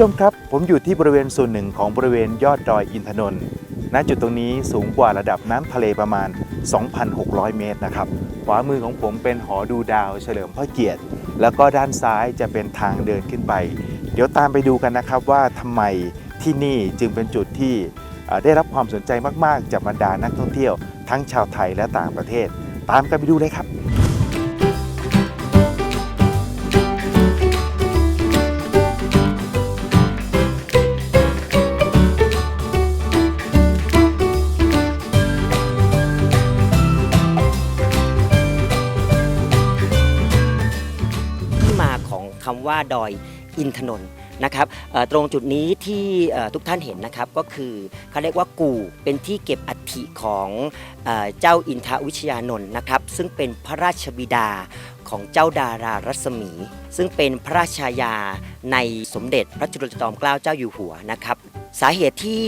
ชมครับ ผมอยู่ที่บริเวณส่วนหนึ่งของบริเวณยอดดอยอินทนนท์ ณ จุดตรงนี้สูงกว่าระดับน้ำทะเลประมาณ 2,600 เมตรนะครับ ขวามือของผมเป็นหอดูดาวเฉลิมพระเกียรติ แล้วก็ด้านซ้ายจะเป็นทางเดินขึ้นไป เดี๋ยวตามไปดูกันนะครับว่าทำไมที่นี่จึงเป็นจุดที่ได้รับความสนใจมาก ๆ จากบรรดานักท่องเที่ยว ทั้งชาวไทยและต่างประเทศ ตามกันไปดูเลยครับ ว่าดอยอินทนนท์นะครับตรงจุดนี้ที่ทุกท่านเห็นนะครับก็คือเขาเรียกว่ากู่เป็นที่เก็บอัฐิของเอเจ้าอินทวิชยานนท์นะครับซึ่งเป็นพระราชบิดาของเจ้าดารารัศมี ซึ่งเป็นพระราชายาในสมเด็จพระจุลจอมเกล้าเจ้าอยู่หัวนะครับสาเหตุที่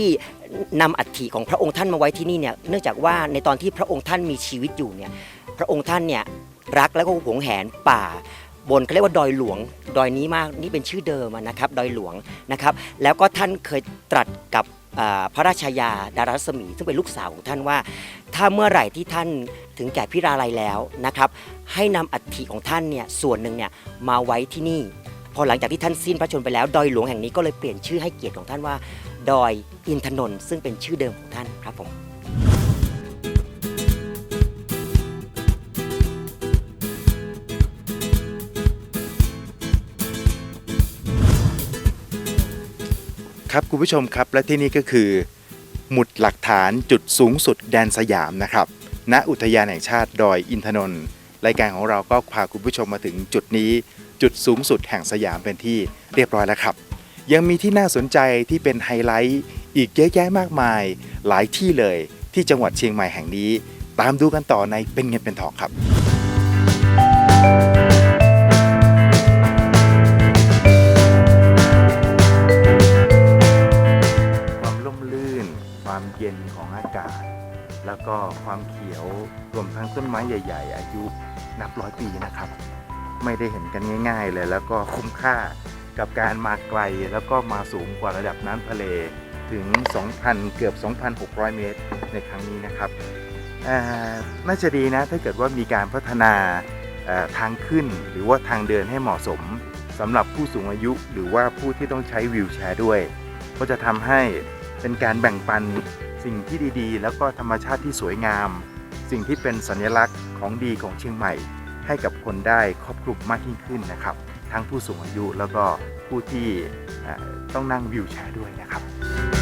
นำอัฐิของพระองค์ท่านมาไว้ที่นี่เนี่ยเนื่องจากว่าในตอนที่พระองค์ท่านมีชีวิตอยู่เนี่ยพระองค์ท่านเนี่ยรักและก็หวงแหนป่า บนเขาเรียกว่าดอยหลวง ดอยนี้มากนี่เป็นชื่อเดิมนะครับ ดอยหลวงนะครับ แล้วก็ท่านเคยตรัสกับพระราชายาดารัศมี ซึ่งเป็นลูกสาวของท่านว่า ถ้าเมื่อไหร่ที่ท่านถึงแก่พิราลัยแล้วนะครับ ให้นำอัฐิของท่านเนี่ยส่วนหนึ่งเนี่ยมาไว้ที่นี่ พอหลังจากที่ท่านสิ้นพระชนไปแล้วดอยหลวงแห่งนี้ก็เลยเปลี่ยนชื่อให้เกียรติของท่านว่า ดอยอินทนนท์ซึ่งเป็นชื่อเดิมของท่านครับผม ครับคุณผู้ชมครับ และที่นี่ก็คือ หมุดหลักฐานจุดสูงสุดแดนสยามนะครับ ณอุทยานแห่งชาติดอยอินทนนท์รายการของเราก็พาคุณผู้ชมมาถึงจุดนี้ จุดสูงสุดแห่งสยามเป็นที่เรียบร้อยแล้วครับ ยังมีที่น่าสนใจที่เป็นไฮไลท์อีกเยอะแยะมากมาย หลายที่เลยที่จังหวัดเชียงใหม่แห่งนี้ ตามดูกันต่อในเป็นเงินเป็นทองครับ นของอากาศ แล้วก็ความเขียวรวมทั้งต้นไม้ใหญ่ ๆ อายุนับร้อยปีนะครับ ไม่ได้เห็นกันง่าย ๆ เลย แล้วก็คุ้มค่ากับการมาไกลแล้วก็มาสูงกว่าระดับน้ำทะเลถึง 2,000 เกือบ 2,600 เมตรในครั้งนี้นะครับน่าจะดีนะถ้าเกิดว่ามีการพัฒนาทางขึ้นหรือว่าทางเดินให้เหมาะสมสำหรับผู้สูงอายุหรือว่าผู้ที่ต้องใช้วีลแชร์ด้วย ก็จะทำให้เป็นการแบ่งปัน สิ่งที่ดีๆ แล้วก็ธรรมชาติที่สวยงาม สิ่งที่เป็นสัญลักษณ์ของดีของเชียงใหม่ ให้กับคนได้ครอบคลุมมากยิ่งขึ้นนะครับ ทั้งผู้สูงอายุแล้วก็ผู้ที่ต้องนั่งวิวแชร์ด้วยนะครับ